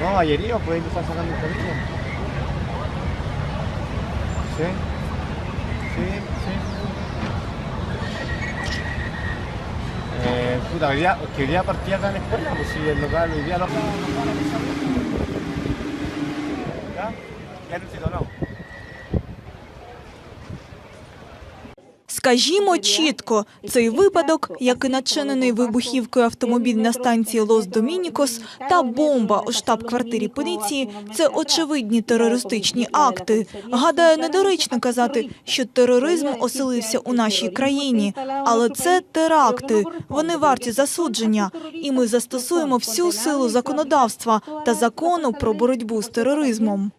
No, ayer iba, pues ellos están sacando un camino. Sí. Sí, sí. Eh, puta, hoy día, que hoy día partía acá en la escuela, pues si el local hoy día lo... ¿Ya? Ya no. Скажімо чітко, цей випадок, як і начинений вибухівкою автомобіль на станції Лос Домінікос та бомба у штаб-квартирі поліції – це очевидні терористичні акти. Гадаю, недоречно казати, що тероризм оселився у нашій країні, але це теракти. Вони варті засудження, і ми застосуємо всю силу законодавства та закону про боротьбу з тероризмом.